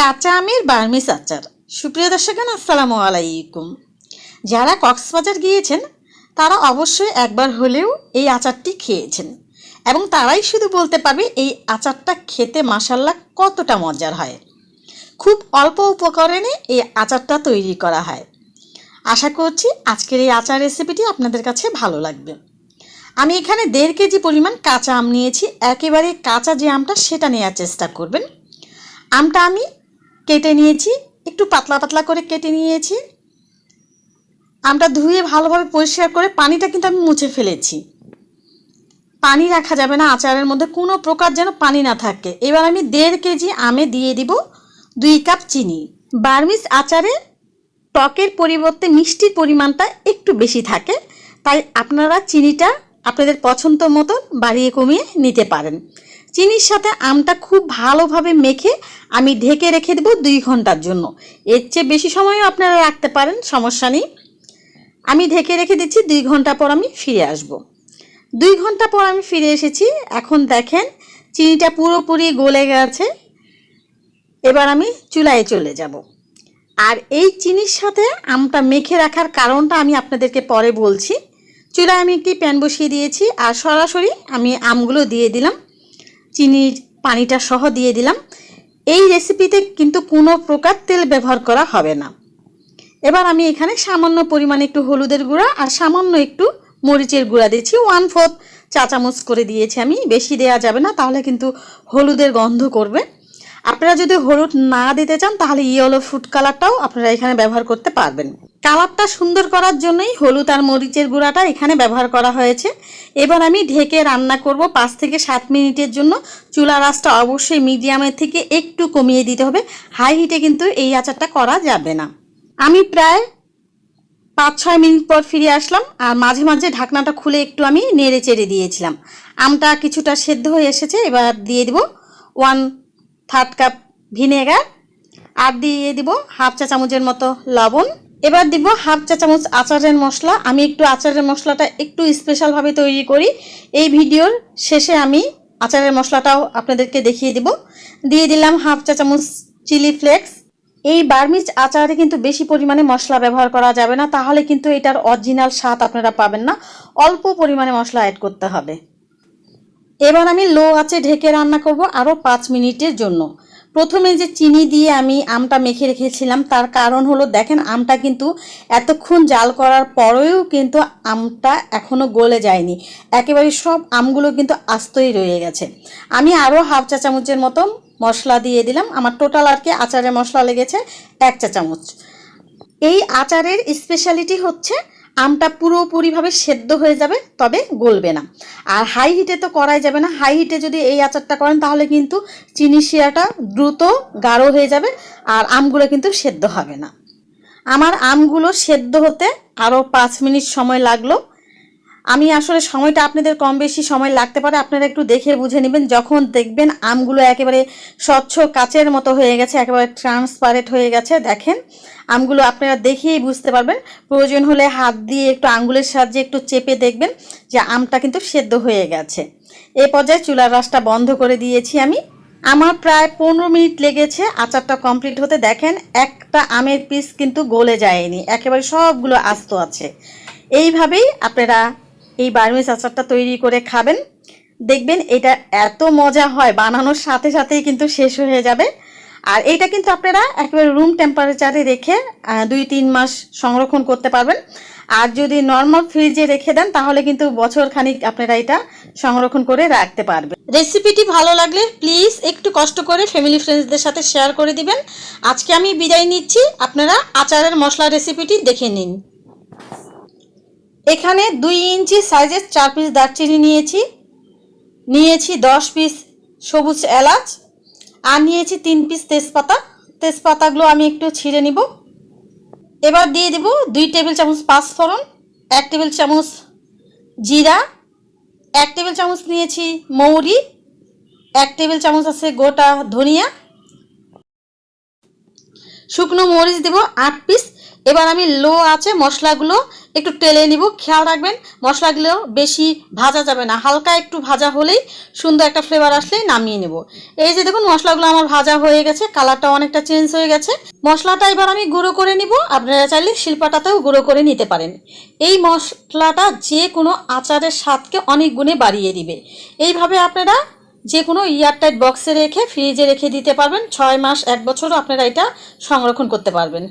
কাঁচা আমের বার্মিস আচার সুপ্রিয় দর্শকগণ আসসালামু আলাইকুম। যারা কক্সবাজার গিয়েছেন, তারা অবশ্যই একবার হলেও এই আচারটি খেয়েছেন এবং তারাই শুধু বলতে পারবে এই আচারটা খেতে মাসাল্লা কতটা মজার হয়। খুব অল্প উপকরণে এই আচারটা তৈরি করা হয়। আশা করছি আজকের এই আচার রেসিপিটি আপনাদের কাছে ভালো লাগবে। আমি এখানে দেড় কেজি পরিমাণ কাঁচা আম নিয়েছি। একেবারে কাঁচা যে আমটা, সেটা নেওয়ার চেষ্টা করবেন। আমটা আমি কেটে নিয়েছি, একটু পাতলা পাতলা করে কেটে নিয়েছি। আমটা ধুয়ে ভালোভাবে পরিষ্কার করে পানিটা কিন্তু আমি মুছে ফেলেছি। পানি রাখা যাবে না আচারের মধ্যে, কোনো প্রকার যেন পানি না থাকে। এবার আমি দেড় কেজি আমে দিয়ে দিব দুই কাপ চিনি। বার্মিস আচারে টকের পরিবর্তে মিষ্টির পরিমাণটা একটু বেশি থাকে, তাই আপনারা চিনিটা আপনাদের পছন্দ মতো বাড়িয়ে কমিয়ে নিতে পারেন। চিনির সাথে আমটা খুব ভালোভাবে মেখে আমি ঢেকে রেখে দেবো দুই ঘণ্টার জন্য। এর চেয়ে বেশি সময়ও আপনারা রাখতে পারেন, সমস্যা নেই। আমি ঢেকে রেখে দিচ্ছি, দুই ঘণ্টা পর আমি ফিরে আসব। দুই ঘণ্টা পর আমি ফিরে এসেছি। এখন দেখেন, চিনিটা পুরোপুরি গলে গেছে। এবার আমি চুলায় চলে যাব। আর এই চিনির সাথে আমটা মেখে রাখার কারণটা আমি আপনাদেরকে পরে বলছি। চুলায় আমি একটি প্যান বসিয়ে দিয়েছি, আর সরাসরি আমি আমগুলো দিয়ে দিলাম। চিনির পানিটা সহ দিয়ে দিলাম। এই রেসিপিতে কিন্তু কোনো প্রকার তেল ব্যবহার করা হবে না। এবার আমি এখানে সামান্য পরিমাণে একটু হলুদের গুঁড়া আর সামান্য একটু মরিচের গুঁড়া দিয়েছি। ওয়ান ফোর্থ চা চামচ করে দিয়েছি আমি। বেশি দেয়া যাবে না, তাহলে কিন্তু হলুদের গন্ধ করবে। আপনারা যদি হলুদ না দিতে চান, তাহলে ইয়েলো ফুড কালারটাও আপনারা এখানে ব্যবহার করতে পারবেন। কালারটা সুন্দর করার জন্যই হলুদ আর মরিচের গুঁড়াটা এখানে ব্যবহার করা হয়েছে। এবার আমি ঢেকে রান্না করব পাঁচ থেকে সাত মিনিটের জন্য। চুলা রাসটা অবশ্যই মিডিয়ামের থেকে একটু কমিয়ে দিতে হবে। হাই হিটে কিন্তু এই আচারটা করা যাবে না। আমি প্রায় পাঁচ ছয় মিনিট পর ফিরে আসলাম আর মাঝে মাঝে ঢাকনাটা খুলে একটু আমি নেড়ে চেড়ে দিয়েছিলাম। আমটা কিছুটা সেদ্ধ হয়ে এসেছে, এবার দিয়ে দিব ওয়ান থার্ড কাপ ভিনেগার, আর দিয়ে দিব হাফ চা চামচের মতো লবণ। এবার দিব হাফ চা চামচ আচারের মশলা। আমি একটু আচারের মশলাটা একটু স্পেশালভাবে তৈরি করি। এই ভিডিওর শেষে আমি আচারের মশলাটাও আপনাদেরকে দেখিয়ে দিব। দিয়ে দিলাম হাফ চা চামচ চিলি ফ্লেক্স। এই বার্মিজ আচারে কিন্তু বেশি পরিমাণে মশলা ব্যবহার করা যাবে না। তাহলে কিন্তু এটার অরিজিনাল স্বাদ আপনারা পাবেন না। অল্প পরিমাণে মশলা অ্যাড করতে হবে। এবার আমি লো আছে ঢেকে রান্না করব আরও পাঁচ মিনিটের জন্য। প্রথমে যে চিনি দিয়ে আমি আমটা মেখে রেখেছিলাম, তার কারণ হলো, দেখেন, আমটা কিন্তু এতক্ষণ জাল করার পরেও কিন্তু আমটা এখনও গলে যায়নি। একেবারে সব আমগুলো কিন্তু আস্তই রয়ে গেছে। আমি আরও হাফ চা চামচের মতো মশলা দিয়ে দিলাম। আমার টোটাল আর কি আচারের মশলা লেগেছে এক চা চামচ। এই আচারের স্পেশালিটি হচ্ছে আমটা পুরোপুরিভাবে সেদ্ধ হয়ে যাবে, তবে গলবে না। আর হাই হিটে তো করাই যাবে না। হাই হিটে যদি এই আচারটা করেন, তাহলে কিন্তু চিনি শিরাটা দ্রুত গাঢ় হয়ে যাবে আর আমগুলো কিন্তু সেদ্ধ হবে না। আমার আমগুলো সেদ্ধ হতে আরও পাঁচ মিনিট সময় লাগল। আমি আসলে সময়টা আপনাদের কম বেশি সময় লাগতে পারে, আপনারা একটু দেখে বুঝে নেবেন। যখন দেখবেন আমগুলো একেবারে স্বচ্ছ কাচের মতো হয়ে গেছে, একেবারে ট্রান্সপারেন্ট হয়ে গেছে, দেখেন, আমগুলো আপনারা দেখেই বুঝতে পারবেন। প্রয়োজন হলে হাত দিয়ে একটু আঙ্গুলের সাহায্যে একটু চেপে দেখবেন যে আমটা কিন্তু সেদ্ধ হয়ে গেছে। এ পর্যায়ে চুলার রাসটা বন্ধ করে দিয়েছি আমি। আমার প্রায় পনেরো মিনিট লেগেছে আচারটা কমপ্লিট হতে। দেখেন, একটা আমের পিস কিন্তু গলে যায়নি, একেবারে সবগুলো আস্ত আছে। এইভাবেই আপনারা এই বার্মিস আচারটা তৈরি করে খাবেন। দেখবেন এটা এত মজা হয়, বানানোর সাথে সাথেই কিন্তু শেষ হয়ে যাবে। আর এইটা কিন্তু আপনারা একেবারে রুম টেম্পারেচারে রেখে দুই তিন মাস সংরক্ষণ করতে পারবেন। আর যদি নর্মাল ফ্রিজে রেখে দেন, তাহলে কিন্তু বছর খানিক আপনারা এটা সংরক্ষণ করে রাখতে পারবেন। রেসিপিটি ভালো লাগলে প্লিজ একটু কষ্ট করে ফ্যামিলি ফ্রেন্ডসদের সাথে শেয়ার করে দিবেন। আজকে আমি বিদায় নিচ্ছি। আপনারা আচারের মশলা রেসিপিটি দেখে নিন। এখানে দুই ইঞ্চি সাইজের চার পিস দারচিনি নিয়েছি। নিয়েছি দশ পিস সবুজ এলাচ আর নিয়েছি তিন পিস তেজপাতা। তেজপাতাগুলো আমি একটু ছিঁড়ে নিব। এবার দিয়ে দেব দুই টেবিল চামচ পাঁচফোড়ন, এক টেবিল চামচ জিরা, এক টেবিল চামচ নিয়েছি মৌরি, এক টেবিল চামচ আছে গোটা ধনিয়া। শুকনো মরিচ দেব আট পিস এবার আমি লো আছে মশলাগুলো একটু টেলে নিব, খেয়াল রাখবেন মশলাগুলো বেশি ভাজা যাবে না, হালকা একটু ভাজা হলেই সুন্দর একটা ফ্লেভার আসলেই নামিয়ে নেব। এই যে দেখুন, মশলাগুলো আমার ভাজা হয়ে গেছে কালারটা অনেকটা চেঞ্জ হয়ে গেছে। মশলাটা এবার আমি গুঁড়ো করে নিব, আপনারা চাইলে শিল্পাটাতেও গুঁড়ো করে নিতে পারেন। এই মশলাটা যে কোনো আচারের স্বাদকে অনেক গুণে বাড়িয়ে দিবে। এইভাবে আপনারা যে কোনো এয়ারটাইট বক্সে রেখে ফ্রিজে রেখে দিতে পারবেন, ছয় মাস, এক বছরও আপনারা এটা সংরক্ষণ করতে পারবেন।